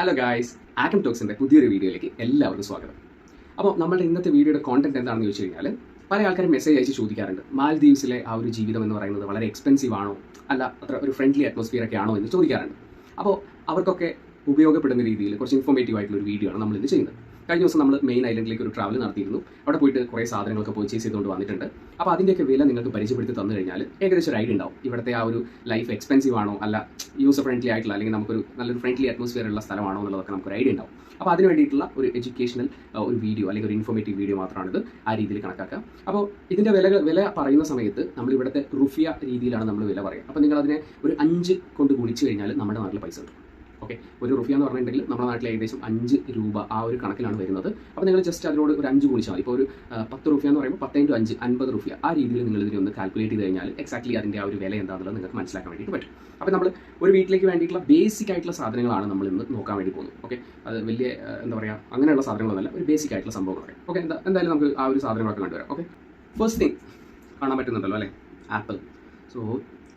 Hello guys atom ടോക്സിന്റെ പുതിയൊരു വീഡിയോയിലേക്ക് എല്ലാവർക്കും സ്വാഗതം. അപ്പോൾ നമ്മുടെ ഇന്നത്തെ വീഡിയോയുടെ കോണ്ടന്റ് എന്താണെന്ന് ചോദിച്ചു കഴിഞ്ഞാൽ പല ആൾക്കാരും മെസ്സേജ് അയച്ച് ചോദിക്കാറുണ്ട്. മാൽദീവ്സിലെ ആ ഒരു ജീവിതം എന്ന് പറയുന്നത് വളരെ എക്സ്പെൻസീവ് ആണോ? അല്ല അത്ര ഒരു ഫ്രണ്ട്ലി അറ്റ്മോസ്ഫിയർ ഒക്കെ ആണോ എന്ന് ചോദിക്കാറുണ്ട്. അപ്പോൾ അവർക്കൊക്കെ ഉപയോഗപ്പെടുന്ന രീതിയിൽ കുറച്ച് ഇൻഫോർമേറ്റീവ് ആയിട്ടുള്ള ഒരു വീഡിയോ ആണ് നമ്മൾ ഇന്ന് ചെയ്യുന്നത്. കഴിഞ്ഞ ദിവസം നമ്മൾ മെയിൻ ഐലൻഡിലേക്ക് ഒരു ട്രാവൽ നടത്തിയിരുന്നു. അവിടെ പോയിട്ട് കുറേ സാധനങ്ങളൊക്കെ പർച്ചേസ് ചെയ്തുകൊണ്ട് വന്നിട്ടുണ്ട്. അപ്പോൾ അതിന്റെയൊക്കെ വില നിങ്ങൾക്ക് പരിചയപ്പെടുത്തി തന്നു കഴിഞ്ഞാൽ ഏകദേശം ഒരു ഐഡിയ ഉണ്ടാവും. ഇവിടുത്തെ ആ ഒരു ലൈഫ് എക്സ്പെൻസീവ് ആണോ അല്ല യൂസർ ഫ്രണ്ട്ലി ആയിട്ടുള്ള അല്ലെങ്കിൽ നമുക്കൊരു നല്ലൊരു ഫ്രണ്ട്ലി അറ്റ്മോസ്ഫിയർ ഉള്ള സ്ഥലമാണോ എന്നുള്ളതൊക്കെ നമുക്കൊരു ഐഡിയ ഉണ്ടാവും. അപ്പോൾ അതിന് വേണ്ടിയിട്ടുള്ള ഒരു എഡ്യൂക്കേഷണൽ ഒരു വീഡിയോ അല്ലെങ്കിൽ ഒരു ഇൻഫോർമേറ്റീവ് വീഡിയോ മാത്രമാണിത് ആ രീതിയിൽ കണക്കാക്കുക. അപ്പോൾ ഇതിന്റെ വില വില പറയുന്ന സമയത്ത് നമ്മൾ ഇവിടുത്തെ റുഫിയ രീതിയിലാണ് നമ്മൾ വില പറയുക. അപ്പോൾ നിങ്ങൾ അതിനെ ഒരു അഞ്ച് കൊണ്ട് ഗുണിച്ച് കഴിഞ്ഞാൽ നമ്മുടെ നാട്ടിൽ പൈസ കിട്ടും. ഓക്കെ ഒരു റുഫിയ എന്ന് പറഞ്ഞിട്ടുണ്ടെങ്കിൽ നമ്മുടെ നാട്ടിൽ ഏകദേശം അഞ്ച് രൂപ ആ ഒരു കണക്കിലാണ് വരുന്നത്. അപ്പോൾ നിങ്ങൾ ജസ്റ്റ് അതിനോട് ഒരു അഞ്ച് ഗുണിച്ചാൽ മതി. ഇപ്പോൾ ഒരു പത്ത് റുഫിയ എന്ന് പറയുമ്പോൾ പത്ത് ഇന്റു അഞ്ച് അൻപത് റുഫിയ ആ രീതിയിൽ നിങ്ങൾ ഇതിനെ ഒന്ന് കാൽക്കുലേറ്റ് ചെയ്ത് കഴിഞ്ഞാൽ എക്സാക്ട്ലി അതിന്റെ ആ ഒരു വില എന്താണെന്നുള്ളത് നിങ്ങൾക്ക് മനസ്സിലാക്കാൻ വേണ്ടിയിട്ട് പറ്റും. അപ്പോൾ നമ്മൾ ഒരു വീട്ടിലേക്ക് വേണ്ടിയിട്ടുള്ള ബേസിക് ആയിട്ടുള്ള സാധനങ്ങളാണ് നമ്മൾ ഇന്ന് നോക്കാൻ വേണ്ടി പോകുന്നത്. ഓക്കെ അത് വലിയ എന്താ പറയുക അങ്ങനെയുള്ള സാധനങ്ങളൊന്നുമല്ല. ഒരു ബേസിക് ആയിട്ടുള്ള സംഭവങ്ങളൊക്കെ ഓക്കെ എന്താ എന്തായാലും നമുക്ക് ആ ഒരു സാധനങ്ങളൊക്കെ കണ്ടുവരാം. ഓക്കെ ഫസ്റ്റ് തിങ് കാണാൻ പറ്റുന്നുണ്ടല്ലോ അല്ലേ? ആപ്പിൾ സോ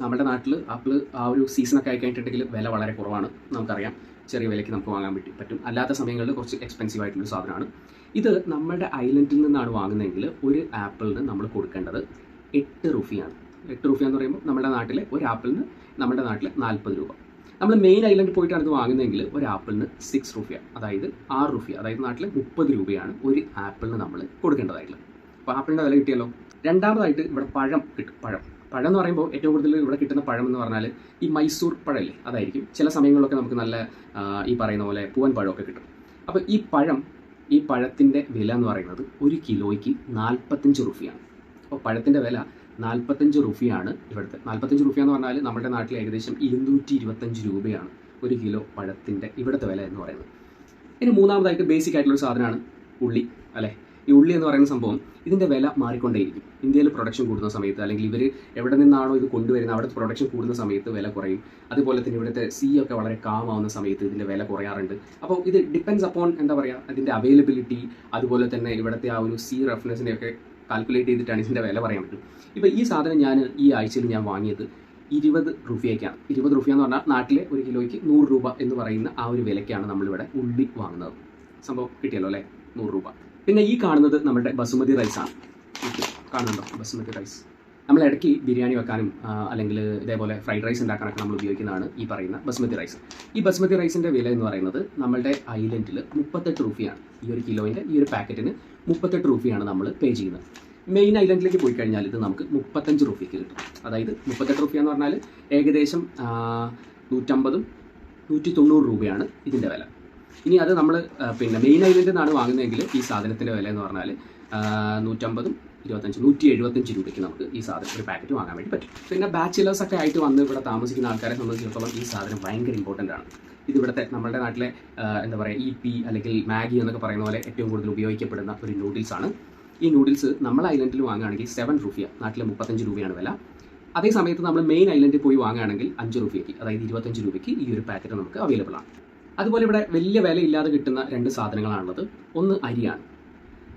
നമ്മുടെ നാട്ടിൽ ആപ്പിൾ ആ ഒരു സീസണൊക്കെ ആയി കഴിഞ്ഞിട്ടുണ്ടെങ്കിൽ വില വളരെ കുറവാണ്. നമുക്കറിയാം. ചെറിയ വിലയ്ക്ക് നമുക്ക് വാങ്ങാൻ പറ്റി പറ്റും. അല്ലാത്ത സമയങ്ങളിൽ കുറച്ച് എക്സ്പെൻസീവ് ആയിട്ടുള്ള സാധനമാണ്. ഇത് നമ്മുടെ ഐലൻഡിൽ നിന്നാണ് വാങ്ങുന്നതെങ്കിൽ ഒരു ആപ്പിളിന് നമ്മൾ കൊടുക്കേണ്ടത് എട്ട് റുഫിയാണ്. എട്ട് റുഫിയ എന്ന് പറയുമ്പോൾ നമ്മുടെ നാട്ടിലെ ഒരു ആപ്പിളിന് നമ്മുടെ നാട്ടിൽ നാൽപ്പത് രൂപ. നമ്മൾ മെയിൻ ഐലൻഡിൽ പോയിട്ടാണ് ഇത് വാങ്ങുന്നതെങ്കിൽ ഒരു ആപ്പിളിന് സിക്സ് റുഫിയ അതായത് ആറ് റുഫിയ അതായത് നാട്ടിൽ മുപ്പത് രൂപയാണ് ഒരു ആപ്പിളിന് നമ്മൾ കൊടുക്കേണ്ടതായിട്ടുള്ളത്. അപ്പോൾ ആപ്പിളിന്റെ വില കിട്ടിയല്ലോ? രണ്ടാമതായിട്ട് ഇവിടെ പഴം കിട്ടും പഴം. പഴം എന്ന് പറയുമ്പോൾ ഏറ്റവും കൂടുതൽ ഇവിടെ കിട്ടുന്ന പഴം എന്ന് പറഞ്ഞാൽ ഈ മൈസൂർ പഴമല്ലേ അതായിരിക്കും. ചില സമയങ്ങളിലൊക്കെ നമുക്ക് നല്ല ഈ പറയുന്ന പോലെ പൂവൻ പഴമൊക്കെ കിട്ടും. അപ്പോൾ ഈ പഴം ഈ പഴത്തിന്റെ വില എന്ന് പറയുന്നത് ഒരു കിലോയ്ക്ക് നാൽപ്പത്തഞ്ച് റുഫിയാണ് അപ്പോൾ പഴത്തിന്റെ വില നാൽപ്പത്തഞ്ച് റുഫിയാണ് ഇവിടുത്തെ. നാൽപ്പത്തഞ്ച് റുഫിയ എന്ന് പറഞ്ഞാൽ നമ്മുടെ നാട്ടിൽ ഏകദേശം ഇരുന്നൂറ്റി ഇരുപത്തഞ്ച് രൂപയാണ് ഒരു കിലോ പഴത്തിന്റെ ഇവിടുത്തെ വില എന്ന് പറയുന്നത്. ഇനി മൂന്നാമതായിട്ട് ബേസിക് ആയിട്ടുള്ള ഒരു സാധനമാണ് ഉള്ളി അല്ലേ? ഈ ഉള്ളി എന്ന് പറയുന്ന സംഭവം ഇതിന്റെ വില മാറിക്കൊണ്ടേയിരിക്കും. ഇന്ത്യയിൽ പ്രൊഡക്ഷൻ കൂടുന്ന സമയത്ത് അല്ലെങ്കിൽ ഇവർ എവിടെ നിന്നാണോ ഇത് കൊണ്ടുവരുന്നത് അവിടെ പ്രൊഡക്ഷൻ കൂടുന്ന സമയത്ത് വില കുറയും. അതുപോലെ തന്നെ ഇവിടുത്തെ സീ ഒക്കെ വളരെ കാം ആവുന്ന സമയത്ത് ഇതിന്റെ വില കുറയാറുണ്ട്. അപ്പോൾ ഇത് ഡിപ്പെൻസ് അപ്പോൺ എന്താ പറയുക അതിന്റെ അവൈലബിലിറ്റി അതുപോലെ തന്നെ ഇവിടുത്തെ ആ ഒരു സീ റഫ്നെസിനെയൊക്കെ കാൽക്കുലേറ്റ് ചെയ്തിട്ടാണ് ഇതിന്റെ വില പറയാൻ പറ്റും. ഇപ്പോൾ ഈ സാധനം ഞാൻ ഈ ആഴ്ചയിൽ ഞാൻ വാങ്ങിയത് ഇരുപത് റുപ്യക്കാണ് ഇരുപത് റുപ്യ എന്ന് പറഞ്ഞാൽ നാട്ടിലെ ഒരു കിലോയ്ക്ക് നൂറ് രൂപ എന്ന് പറയുന്ന ആ ഒരു വിലയ്ക്കാണ് നമ്മളിവിടെ ഉള്ളി വാങ്ങുന്നത്. സംഭവം കിട്ടിയല്ലോ അല്ലേ? നൂറ് രൂപ. പിന്നെ ഈ കാണുന്നത് നമ്മുടെ ബസുമതി റൈസാണ് കാണുന്നുണ്ടോ? ബസുമതി റൈസ് നമ്മൾ ഇടയ്ക്ക് ബിരിയാണി വെക്കാനും അല്ലെങ്കിൽ ഇതേപോലെ ഫ്രൈഡ് റൈസ് ഉണ്ടാക്കാനൊക്കെ നമ്മൾ ഉപയോഗിക്കുന്നതാണ് ഈ പറയുന്ന ബസുമതി റൈസ് ഈ ബസുമതി റൈസിന്റെ വില എന്ന് പറയുന്നത് നമ്മളുടെ ഐലൻഡിൽ മുപ്പത്തെട്ട് റുപ്പിയാണ് ഈ ഒരു കിലോയിന്റെ ഈ ഒരു പാക്കറ്റിന് മുപ്പത്തെട്ട് റുപ്പിയാണ് നമ്മൾ പേ ചെയ്യുന്നത്. മെയിൻ ഐലൻഡിലേക്ക് പോയി കഴിഞ്ഞാൽ ഇത് നമുക്ക് മുപ്പത്തഞ്ച് റുപ്പിക്ക് കിട്ടും. അതായത് മുപ്പത്തെട്ട് രൂപ എന്ന് പറഞ്ഞാൽ ഏകദേശം നൂറ്റമ്പതും നൂറ്റി തൊണ്ണൂറ് രൂപയാണ് ഇതിന്റെ വില. ഇനി അത് നമ്മൾ പിന്നെ മെയിൻ ഐലൻഡിൽ നിന്നാണ് വാങ്ങുന്നതെങ്കിൽ ഈ സാധനത്തിന്റെ വില എന്ന് പറഞ്ഞാൽ നൂറ്റമ്പതും ഇരുപത്തഞ്ച് നൂറ്റി എഴുപത്തഞ്ച് രൂപയ്ക്ക് നമുക്ക് ഈ സാധനം ഒരു പാക്കറ്റ് വാങ്ങാൻ വേണ്ടി പറ്റും. പിന്നെ ബാച്ചിലേഴ്സ് ഒക്കെ ആയിട്ട് വന്ന് ഇവിടെ താമസിക്കുന്ന ആൾക്കാരെ സംബന്ധിച്ചിടത്തോളം ഈ സാധനം ഭയങ്കര ഇമ്പോർട്ടന്റ് ആണ്. ഇത് നമ്മുടെ നാട്ടിലെ എന്താ പറയുക ഇ പി അല്ലെങ്കിൽ മാഗി എന്നൊക്കെ പറയുന്ന പോലെ ഏറ്റവും കൂടുതൽ ഉപയോഗിക്കപ്പെടുന്ന ഒരു നൂഡിൽസ് ആണ്. ഈ നൂഡിൽസ് നമ്മൾ ഐലൻഡിൽ വാങ്ങുകയാണെങ്കിൽ സെവൻ റുപ്യ നാട്ടിലെ മുപ്പത്തഞ്ച് രൂപയാണ് വില. അതേ സമയത്ത് നമ്മൾ മെയിൻ ഐലൻഡിൽ പോയി വാങ്ങുകയാണെങ്കിൽ അഞ്ച് റുപ്യയ്ക്ക് അതായത് ഇരുപത്തഞ്ച് രൂപയ്ക്ക് ഈ ഒരു പാക്കറ്റ് നമുക്ക് അവൈലബിൾ ആണ്. അതുപോലെ ഇവിടെ വലിയ വിലയില്ലാതെ കിട്ടുന്ന രണ്ട് സാധനങ്ങളാണുള്ളത്. ഒന്ന് അരിയാണ്.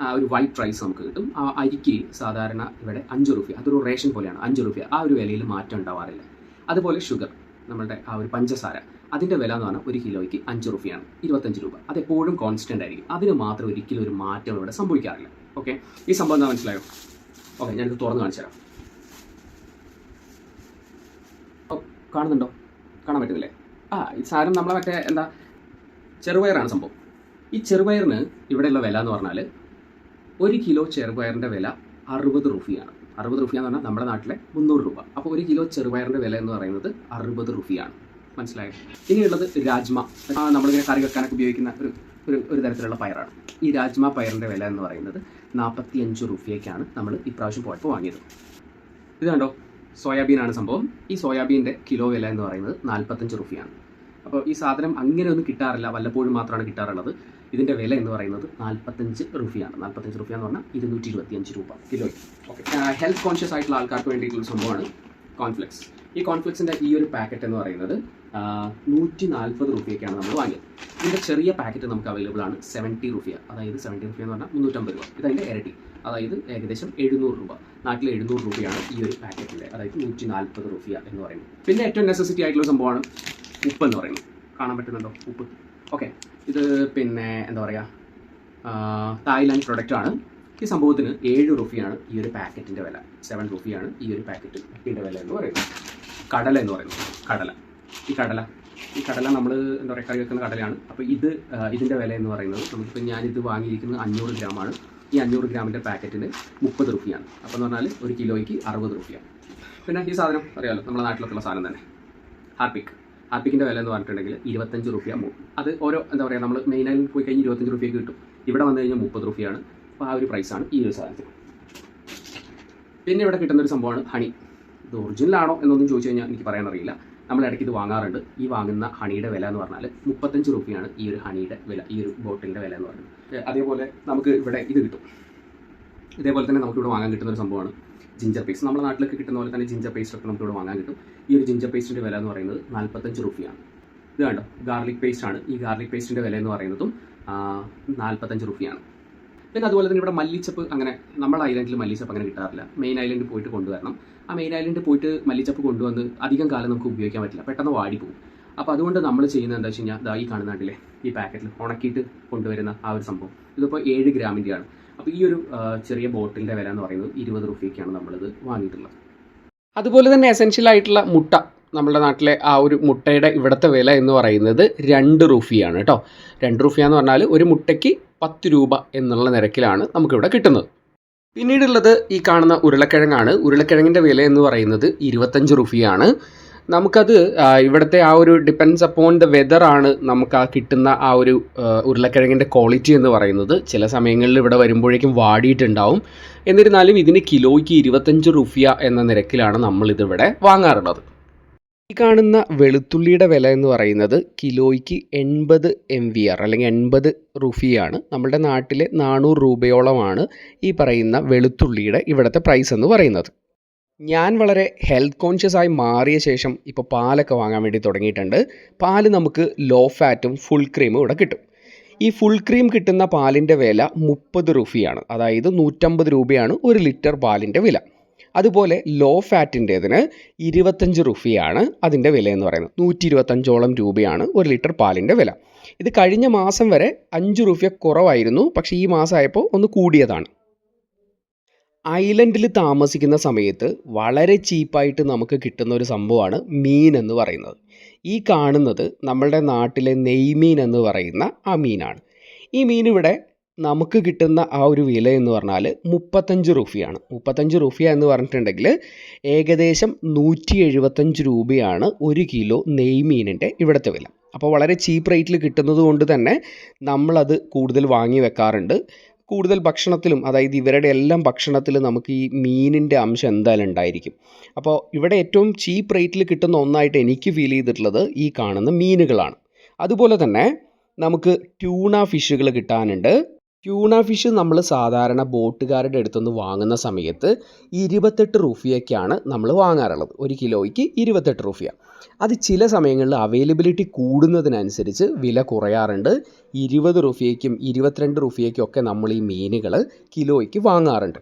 ആ ഒരു വൈറ്റ് റൈസ് നമുക്ക് കിട്ടും. ആ അരിക്ക് സാധാരണ ഇവിടെ അഞ്ച് റുപ്യ. അതൊരു റേഷൻ പോലെയാണ്. അഞ്ച് റുപ്യ. ആ ഒരു വിലയിൽ മാറ്റം ഉണ്ടാവാറില്ല. അതുപോലെ ഷുഗർ നമ്മുടെ ആ ഒരു പഞ്ചസാര. അതിന്റെ വില എന്ന് പറഞ്ഞാൽ ഒരു കിലോയ്ക്ക് അഞ്ച് റുപ്യയാണ് ഇരുപത്തഞ്ച് രൂപ. അതെപ്പോഴും കോൺസ്റ്റന്റ് ആയിരിക്കും. അതിന് മാത്രം ഒരിക്കലും ഒരു മാറ്റം ഇവിടെ സംഭവിക്കാറില്ല. ഓക്കെ ഈ സംഭവം എന്താ മനസ്സിലായോ? ഓക്കെ ഞാനിത് തുറന്ന് കാണിച്ചു തരാം. കാണുന്നുണ്ടോ? കാണാൻ പറ്റുന്നില്ലേ? ആ ഈ സാധനം നമ്മളെ മറ്റേ എന്താ ചെറുപയറാണ് സംഭവം. ഈ ചെറുപയറിന് ഇവിടെയുള്ള വില എന്ന് പറഞ്ഞാൽ ഒരു കിലോ ചെറുപയറിന്റെ വില അറുപത് റുഫിയാണ്. അറുപത് റുഫിയ എന്ന് പറഞ്ഞാൽ നമ്മുടെ നാട്ടിലെ മുന്നൂറ് രൂപ. അപ്പോൾ ഒരു കിലോ ചെറുപയറിന്റെ വില എന്ന് പറയുന്നത് അറുപത് റുഫിയാണ്. മനസ്സിലായോ? ഇനിയുള്ളത് രാജ്മ. നമ്മളിങ്ങനെ കറി വെക്കാനൊക്കെ ഉപയോഗിക്കുന്ന ഒരു ഒരു ഒരു തരത്തിലുള്ള പയറാണ്. ഈ രാജ്മ പയറിന്റെ വില എന്ന് പറയുന്നത് നാൽപ്പത്തി അഞ്ച് നമ്മൾ ഇപ്രാവശ്യം പോയപ്പോൾ വാങ്ങിയത്. ഇത് കണ്ടോ? സോയാബീനാണ് സംഭവം. ഈ സോയാബീന്റെ കിലോ വില എന്ന് പറയുന്നത് നാൽപ്പത്തഞ്ച് റുഫിയാണ്. അപ്പോൾ ഈ സാധനം അങ്ങനെ ഒന്നും കിട്ടാറില്ല. വല്ലപ്പോഴും മാത്രമാണ് കിട്ടാറുള്ളത്. ഇതിന്റെ വില എന്ന് പറയുന്നത് നാൽപ്പത്തഞ്ച് റുഫിയാണ്. നാൽപ്പത്തഞ്ച് റുഫിയ എന്ന് പറഞ്ഞാൽ ഇരുന്നൂറ്റി ഇരുപത്തിയഞ്ച് രൂപ കിലോയ്ക്ക്. ഓക്കെ. ഹെൽത്ത് കോൺഷ്യസ് ആയിട്ടുള്ള ആൾക്കാർക്ക് വേണ്ടിയിട്ടുള്ള സംഭവമാണ് കോൺഫ്ലെക്സ് ഈ കോൺഫ്ലെക്സിന്റെ ഈ ഒരു പാക്കറ്റ് എന്ന് പറയുന്നത് നൂറ്റി നാൽപ്പത് റുപ്യക്കാണ് നമ്മൾ വാങ്ങിയത്. ഇതിന്റെ ചെറിയ പാക്കറ്റ് നമുക്ക് അവൈലബിൾ ആണ്. സെവന്റി റുപ്യ അതായത് സെവന്റി റുപ്യ എന്ന് പറഞ്ഞാൽ മുന്നൂറ്റമ്പത് രൂപ. ഇതതിന്റെ ഇരട്ടി. അതായത് ഏകദേശം എഴുന്നൂറ് രൂപ. നാട്ടിൽ എഴുന്നൂറ് രൂപയാണ് ഈ ഒരു പാക്കറ്റിന്റെ അതായത് നൂറ്റി നാൽപ്പത് റുപ്യ എന്ന് പറയുന്നത്. പിന്നെ ഏറ്റവും നെസസിറ്റി ആയിട്ടുള്ള സംഭവമാണ് ഉപ്പ് എന്ന് പറയുന്നത് കാണാൻ പറ്റുന്നുണ്ടോ? ഉപ്പ്. ഓക്കെ ഇത് പിന്നെ എന്താ പറയുക തായ്ലാൻഡ് പ്രൊഡക്റ്റാണ് ഈ സംഭവത്തിന് ഏഴ് റുഫിയാണ് ഈ ഒരു പാക്കറ്റിന്റെ വില. സെവൻ റുഫിയാണ് ഈ ഒരു പാക്കറ്റിന്റെ വില എന്ന് പറയുന്നത്. കടല എന്ന് പറയുന്നത്. കടല. ഈ കടല. ഈ കടല നമ്മൾ എന്താ പറയുക കറി വെക്കുന്ന കടലയാണ്. അപ്പോൾ ഇത് ഇതിന്റെ വില എന്ന് പറയുന്നത് നമുക്കിപ്പോൾ ഞാനിത് വാങ്ങിയിരിക്കുന്നത് അഞ്ഞൂറ് ഗ്രാമാണ്. ഈ അഞ്ഞൂറ് ഗ്രാമിന്റെ പാക്കറ്റിന് മുപ്പത് റുഫിയാണ് അപ്പോൾ എന്ന് പറഞ്ഞാൽ ഒരു കിലോയ്ക്ക് അറുപത് റുഫിയാണ് പിന്നെ ഈ സാധനം അറിയാമല്ലോ നമ്മുടെ നാട്ടിലൊക്കെയുള്ള സാധനം തന്നെ. ഹാർപ്പിക് ഹാർപ്പിക്കിന്റെ വില എന്ന് പറഞ്ഞിട്ടുണ്ടെങ്കിൽ ഇരുപത്തഞ്ച് റുപ്യ അത് ഓരോ എന്താ പറയുക നമ്മൾ മെയിനായി പോയി കഴിഞ്ഞാൽ ഇരുപത്തഞ്ച് റുപ്യ കിട്ടും. ഇവിടെ വന്നു കഴിഞ്ഞാൽ മുപ്പത് റുപ്യയാണ് അപ്പോൾ ആ ഒരു പ്രൈസാണ് ഈ ഒരു സാധനത്തിന്. പിന്നെ ഇവിടെ കിട്ടുന്ന ഒരു സംഭവമാണ് ഹണി. ഇത് ഒറിജിനലാണോ എന്നൊന്നും ചോദിച്ചു കഴിഞ്ഞാൽ എനിക്ക് പറയാൻ അറിയില്ല. നമ്മൾ ഇടയ്ക്ക് ഇത് വാങ്ങാറുണ്ട്. ഈ വാങ്ങുന്ന ഹണിയുടെ വില എന്ന് പറഞ്ഞാൽ മുപ്പത്തഞ്ച് റുപ്യയാണ് ഈ ഒരു ഹണിയുടെ വില ഈ ഒരു ബോട്ടിലിന്റെ വില എന്ന് പറയുന്നത് അതേപോലെ നമുക്ക് ഇവിടെ ഇത് കിട്ടും. ഇതേപോലെ തന്നെ നമുക്ക് ഇവിടെ വാങ്ങാൻ കിട്ടുന്ന ഒരു സംഭവമാണ് ജിഞ്ചർ പേസ്റ്റ് നമ്മുടെ നാട്ടിലൊക്കെ കിട്ടുന്ന പോലെ തന്നെ ജിഞ്ചർ പേസ്റ്റ് ഒക്കെ നമുക്ക് ഇവിടെ വാങ്ങാൻ കിട്ടും. ഈ ഒരു ജിഞ്ചർ പേസ്റ്റിന്റെ വില എന്ന് പറയുന്നത് നാൽപ്പത്തഞ്ച് റുപ്പിയാണ്. ഇത് കണ്ടോ? ഗാർലിക് പേസ്റ്റ് ആണ്. ഈ ഗാർലിക് പേസ്റ്റിന്റെ വില എന്ന് പറയുന്നതും നാൽപ്പത്തഞ്ച് റുപ്പിയാണ്. പിന്നെ അതുപോലെ തന്നെ ഇവിടെ മല്ലിച്ചപ്പ് അങ്ങനെ നമ്മുടെ ഐലൻഡിൽ മല്ലിച്ചപ്പ് അങ്ങനെ കിട്ടാറില്ല. മെയിൻ ഐലൻഡിൽ പോയിട്ട് കൊണ്ടുവരണം. ആ മെയിൻ ഐലൻഡിൽ പോയിട്ട് മല്ലിച്ചപ്പ് കൊണ്ടുവന്ന് അധികം കാലം നമുക്ക് ഉപയോഗിക്കാൻ പറ്റില്ല. പെട്ടെന്ന് വാടിപ്പോകും. അപ്പോൾ അതുകൊണ്ട് നമ്മൾ ചെയ്യുന്നത് എന്താ വെച്ച് കഴിഞ്ഞാൽ ഈ കാണുന്ന കണ്ടില്ലേ ഈ പാക്കറ്റിൽ ഉണക്കിയിട്ട് കൊണ്ടുവരുന്ന ആ ഒരു സംഭവം. ഇതിപ്പോൾ ഏഴ് ഗ്രാമിന്റെയാണ് അപ്പോൾ ഈ ഒരു ചെറിയ ബോട്ടിലിന്റെ വില എന്ന് പറയുന്നത് ഇരുപത് റുപ്യക്കാണ് നമ്മളിത് വാങ്ങിയിട്ടുള്ളത്. അതുപോലെ തന്നെ എസെൻഷ്യൽ ആയിട്ടുള്ള മുട്ട നമ്മുടെ നാട്ടിലെ ആ ഒരു മുട്ടയുടെ ഇവിടുത്തെ വില എന്ന് പറയുന്നത് രണ്ട് റുഫിയാണ് കേട്ടോ. രണ്ട് റുഫിയ എന്ന് പറഞ്ഞാൽ ഒരു മുട്ടയ്ക്ക് പത്ത് രൂപ എന്നുള്ള നിരക്കിലാണ് നമുക്കിവിടെ കിട്ടുന്നത്. പിന്നീടുള്ളത് ഈ കാണുന്ന ഉരുളക്കിഴങ്ങാണ്. ഉരുളക്കിഴങ്ങിന്റെ വില എന്ന് പറയുന്നത് ഇരുപത്തഞ്ച് റുഫിയാണ് നമുക്കത് ഇവിടുത്തെ ആ ഒരു ഡിപ്പെൻസ് അപ്പോൺ ദ വെതർ ആണ് നമുക്ക് ആ കിട്ടുന്ന ആ ഒരു ഉരുളക്കിഴങ്ങിന്റെ ക്വാളിറ്റി എന്ന് പറയുന്നത്. ചില സമയങ്ങളിൽ ഇവിടെ വരുമ്പോഴേക്കും വാടിയിട്ടുണ്ടാവും. എന്നിരുന്നാലും ഇതിന് കിലോയ്ക്ക് ഇരുപത്തഞ്ച് റുഫിയ എന്ന നിരക്കിലാണ് നമ്മളിതിവിടെ വാങ്ങാറുള്ളത്. ഈ കാണുന്ന വെളുത്തുള്ളിയുടെ വില എന്ന് പറയുന്നത് കിലോയ്ക്ക് എൺപത് എം വി ആർ അല്ലെങ്കിൽ എൺപത് റുഫിയാണ്. നമ്മുടെ നാട്ടിലെ നാനൂറ് രൂപയോളമാണ് ഈ പറയുന്ന വെളുത്തുള്ളിയുടെ ഇവിടുത്തെ പ്രൈസ് എന്ന് പറയുന്നത്. ഞാൻ വളരെ ഹെൽത്ത് കോൺഷ്യസ് ആയി മാറിയ ശേഷം ഇപ്പോൾ പാലൊക്കെ വാങ്ങാൻ വേണ്ടി തുടങ്ങിയിട്ടുണ്ട്. പാൽ നമുക്ക് ലോ ഫാറ്റും ഫുൾ ക്രീമും ഇവിടെ കിട്ടും. ഈ ഫുൾ ക്രീം കിട്ടുന്ന പാലിന്റെ വില മുപ്പത് റുഫിയാണ്. അതായത് നൂറ്റമ്പത് രൂപയാണ് ഒരു ലിറ്റർ പാലിന്റെ വില. അതുപോലെ ലോ ഫാറ്റിന്റേതിന് ഇരുപത്തഞ്ച് റുഫിയാണ് അതിന്റെ വില എന്ന് പറയുന്നത്. നൂറ്റി ഇരുപത്തഞ്ചോളം രൂപയാണ് ഒരു ലിറ്റർ പാലിന്റെ വില. ഇത് കഴിഞ്ഞ മാസം വരെ അഞ്ച് റുഫിയ കുറവായിരുന്നു. പക്ഷേ ഈ മാസമായപ്പോൾ ഒന്ന് കൂടിയതാണ്. ഐലൻഡിൽ താമസിക്കുന്ന സമയത്ത് വളരെ ചീപ്പായിട്ട് നമുക്ക് കിട്ടുന്ന ഒരു സംഭവമാണ് മീൻ എന്ന് പറയുന്നത്. ഈ കാണുന്നത് നമ്മളുടെ നാട്ടിലെ നെയ്മീൻ എന്ന് പറയുന്ന ആ മീനാണ്. ഈ മീൻ ഇവിടെ നമുക്ക് കിട്ടുന്ന ആ ഒരു വില എന്ന് പറഞ്ഞാൽ മുപ്പത്തഞ്ച് റുഫിയാണ്. മുപ്പത്തഞ്ച് റുഫിയ എന്ന് പറഞ്ഞിട്ടുണ്ടെങ്കിൽ ഏകദേശം നൂറ്റി എഴുപത്തഞ്ച് രൂപയാണ് ഒരു കിലോ നെയ്മീനിന്റെ ഇവിടുത്തെ വില. അപ്പോൾ വളരെ ചീപ്പ് റേറ്റിൽ കിട്ടുന്നത് കൊണ്ട് തന്നെ നമ്മളത് കൂടുതൽ വാങ്ങി വെക്കാറുണ്ട്. കൂടുതൽ ഭക്ഷണത്തിലും അതായത് ഇവരുടെ എല്ലാം ഭക്ഷണത്തിൽ നമുക്ക് ഈ മീനിന്റെ അംശം എന്തായാലും ഉണ്ടായിരിക്കും. അപ്പോൾ ഇവിടെ ഏറ്റവും ചീപ്പ് റേറ്റിൽ കിട്ടുന്ന ഒന്നായിട്ട് എനിക്ക് ഫീൽ ചെയ്തിട്ടുള്ളത് ഈ കാണുന്ന മീനുകളാണ്. അതുപോലെ തന്നെ നമുക്ക് ട്യൂണ ഫിഷുകൾ കിട്ടാനുണ്ട്. ട്യൂണ ഫിഷ് നമ്മൾ സാധാരണ ബോട്ടുകാരുടെ അടുത്തുനിന്ന് വാങ്ങുന്ന സമയത്ത് ഇരുപത്തെട്ട് റുഫിയൊക്കെയാണ് നമ്മൾ വാങ്ങാറുള്ളത്. ഒരു കിലോയ്ക്ക് ഇരുപത്തെട്ട് റുഫിയ. അത് ചില സമയങ്ങളിൽ അവൈലബിലിറ്റി കൂടുന്നതിനനുസരിച്ച് വില കുറയാറുണ്ട്. ഇരുപത് റുഫിയയ്ക്കും ഇരുപത്തിരണ്ട് റുഫിയയ്ക്കും ഒക്കെ നമ്മൾ ഈ മീനുകൾ കിലോയ്ക്ക് വാങ്ങാറുണ്ട്.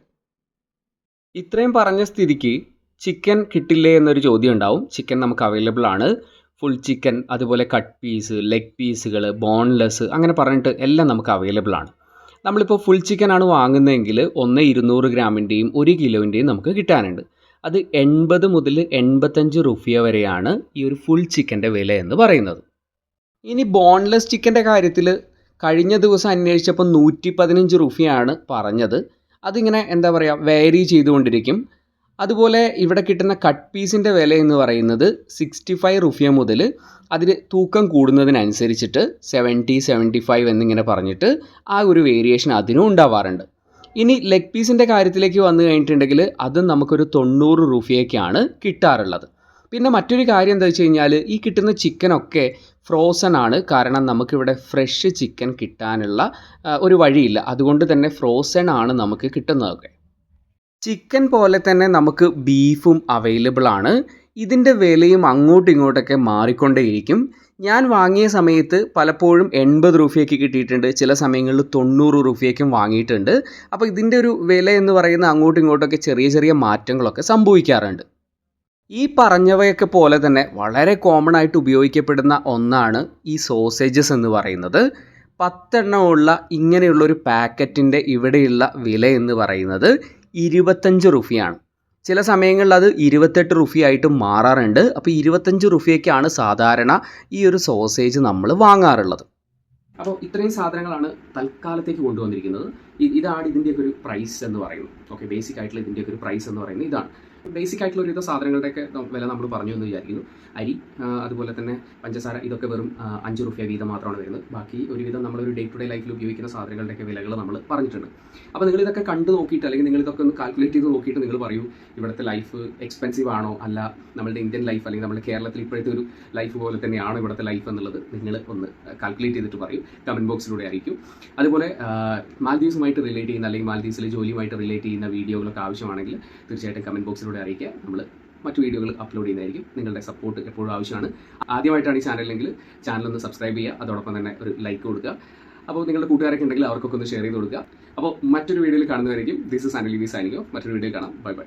ഇത്രയും പറഞ്ഞ സ്ഥിതിക്ക് ചിക്കൻ കിട്ടില്ലേ എന്നൊരു ചോദ്യം ഉണ്ടാവും. ചിക്കൻ നമുക്ക് അവൈലബിൾ ആണ്. ഫുൾ ചിക്കൻ അതുപോലെ കട്ട് പീസ് ലെഗ് പീസുകൾ ബോൺലെസ് അങ്ങനെ പറഞ്ഞിട്ട് എല്ലാം നമുക്ക് അവൈലബിൾ ആണ്. നമ്മളിപ്പോൾ ഫുൾ ചിക്കൻ ആണ് വാങ്ങുന്നതെങ്കിൽ ഒന്ന് ഇരുന്നൂറ് ഗ്രാമിന്റെയും ഒരു കിലോന്റെയും നമുക്ക് കിട്ടാനുണ്ട്. അത് എൺപത് മുതൽ എൺപത്തഞ്ച് റുപ്യ വരെയാണ് ഈ ഒരു ഫുൾ ചിക്കന്റെ വില എന്ന് പറയുന്നത്. ഇനി ബോൺലെസ് ചിക്കന്റെ കാര്യത്തിൽ കഴിഞ്ഞ ദിവസം അന്വേഷിച്ചപ്പോൾ നൂറ്റി പതിനഞ്ച് റുപ്യയാണ് പറഞ്ഞത്. അതിങ്ങനെ എന്താ പറയുക വേരി ചെയ്തുകൊണ്ടിരിക്കും. അതുപോലെ ഇവിടെ കിട്ടുന്ന കട്ട് പീസിന്റെ വില എന്ന് പറയുന്നത് സിക്സ്റ്റി ഫൈവ് റുഫിയ മുതൽ അതിന് തൂക്കം കൂടുന്നതിനനുസരിച്ചിട്ട് സെവന്റി സെവന്റി ഫൈവ് എന്നിങ്ങനെ പറഞ്ഞിട്ട് ആ ഒരു വേരിയേഷൻ അതിനും ഉണ്ടാവാറുണ്ട്. ഇനി ലെഗ് പീസിന്റെ കാര്യത്തിലേക്ക് വന്നു കഴിഞ്ഞിട്ടുണ്ടെങ്കിൽ അതും നമുക്കൊരു തൊണ്ണൂറ് റുഫിയൊക്കെയാണ് കിട്ടാറുള്ളത്. പിന്നെ മറ്റൊരു കാര്യം എന്താ വെച്ച് കഴിഞ്ഞാൽ ഈ കിട്ടുന്ന ചിക്കനൊക്കെ ഫ്രോസൺ ആണ്. കാരണം നമുക്കിവിടെ ഫ്രഷ് ചിക്കൻ കിട്ടാനുള്ള ഒരു വഴിയില്ല. അതുകൊണ്ട് തന്നെ ഫ്രോസൺ ആണ് നമുക്ക് കിട്ടുന്നതൊക്കെ. ചിക്കൻ പോലെ തന്നെ നമുക്ക് ബീഫും അവൈലബിൾ ആണ്. ഇതിന്റെ വിലയും അങ്ങോട്ടും ഇങ്ങോട്ടൊക്കെ മാറിക്കൊണ്ടേയിരിക്കും. ഞാൻ വാങ്ങിയ സമയത്ത് പലപ്പോഴും എൺപത് രൂപയൊക്കെ കിട്ടിയിട്ടുണ്ട്. ചില സമയങ്ങളിൽ തൊണ്ണൂറ് രൂപയൊക്കെ വാങ്ങിയിട്ടുണ്ട്. അപ്പോൾ ഇതിന്റെ ഒരു വില എന്ന് പറയുന്ന അങ്ങോട്ടും ഇങ്ങോട്ടൊക്കെ ചെറിയ ചെറിയ മാറ്റങ്ങളൊക്കെ സംഭവിക്കാറുണ്ട്. ഈ പറഞ്ഞവയൊക്കെ പോലെ തന്നെ വളരെ കോമൺ ആയിട്ട് ഉപയോഗിക്കപ്പെടുന്ന ഒന്നാണ് ഈ സോസേജസ് എന്ന് പറയുന്നത്. പത്തെണ്ണമുള്ള ഇങ്ങനെയുള്ള ഒരു പാക്കറ്റിന്റെ ഇവിടെയുള്ള വില എന്ന് പറയുന്നത് ഇരുപത്തഞ്ച് റുഫിയാണ്. ചില സമയങ്ങളിൽ അത് ഇരുപത്തെട്ട് റുഫി ആയിട്ട് മാറാറുണ്ട്. അപ്പോൾ ഇരുപത്തഞ്ച് റുഫിയൊക്കെയാണ് സാധാരണ ഈ ഒരു സോസേജ് നമ്മൾ വാങ്ങാറുള്ളത്. അപ്പോൾ ഇത്രയും സാധനങ്ങളാണ് തൽക്കാലത്തേക്ക് കൊണ്ടുവന്നിരിക്കുന്നത്. ഇതാണ് ഇതിന്റെയൊക്കെ ഒരു പ്രൈസ് എന്ന് പറയുന്നത്. ഓക്കെ ബേസിക് ആയിട്ടുള്ള ഇതിന്റെയൊക്കെ ഒരു പ്രൈസ് എന്ന് പറയുന്നത് ഇതാണ്. ബേസിക് ആയിട്ടുള്ള ഒരുവിധ സാധനങ്ങളുടെയൊക്കെ വില നമ്മൾ പറഞ്ഞു എന്ന് വിചാരിക്കുന്നു. അരി അതുപോലെ തന്നെ പഞ്ചസാര ഇതൊക്കെ വെറും അഞ്ച് റുപ്യ വീതം മാത്രമാണ് വരുന്നത്. ബാക്കി ഒരുവിധം ഒരു ഡേ ടു ഡേ ലൈഫിൽ ഉപയോഗിക്കുന്ന സാധനങ്ങളുടെയൊക്കെ വിലകൾ നമ്മൾ പറഞ്ഞിട്ടുണ്ട്. അപ്പോൾ നിങ്ങൾ ഇതൊക്കെ കണ്ടു നോക്കിയിട്ട് അല്ലെങ്കിൽ നിങ്ങൾ ഇതൊക്കെ ഒന്ന് കാൽക്കുലേറ്റ് ചെയ്ത് നോക്കിയിട്ട് നിങ്ങൾ പറയൂ ഇവിടുത്തെ ലൈഫ് എക്സ്പെൻസീവ് ആണോ? അല്ല നമ്മുടെ ഇന്ത്യൻ ലൈഫ് അല്ലെങ്കിൽ നമ്മുടെ കേരളത്തിൽ ഇപ്പോഴത്തെ ഒരു ലൈഫ് പോലെ തന്നെയാണോ ഇവിടുത്തെ ലൈഫ് എന്നുള്ളത് നിങ്ങൾ ഒന്ന് കാൽക്കുലേറ്റ് ചെയ്തിട്ട് പറയും. കമന്റ് ബോക്സിലൂടെ അറിയിക്കും അതുപോലെ മാൽദീവ്സുമായിട്ട് റിലേറ്റ് ചെയ്യുന്ന അല്ലെങ്കിൽ മാൽദീവ്സിലെ ജോലിയുമായിട്ട് റിലേറ്റ് ചെയ്യുന്ന വീഡിയോകളൊക്കെ ആവശ്യമാണെങ്കിൽ തീർച്ചയായിട്ടും കമന്റ് ബോക്സിലൂടെ അറിയിക്കുക നമ്മൾ മറ്റു വീഡിയോകൾ അപ്ലോഡ് ചെയ്യുന്നതായിരിക്കും. നിങ്ങളുടെ സപ്പോർട്ട് എപ്പോഴും ആവശ്യമാണ്. ആദ്യമായിട്ടാണ് ഈ ചാനലെങ്കിൽ ചാനൽ ഒന്ന് സബ്സ്ക്രൈബ് ചെയ്യുക. അതോടൊപ്പം തന്നെ ഒരു ലൈക്ക് കൊടുക്കുക. അപ്പോൾ നിങ്ങളുടെ കൂട്ടുകാരൊക്കെ ഉണ്ടെങ്കിൽ അവർക്കൊക്കെ ഒന്ന് ഷെയർ ചെയ്ത് കൊടുക്കുക. അപ്പോൾ മറ്റൊരു വീഡിയോയിൽ കാണുന്നതായിരിക്കും ദിസ് ഇസ് അനലി വി സൈനിക്കോ മറ്റൊരു വീഡിയോ കാണാം. Bye bye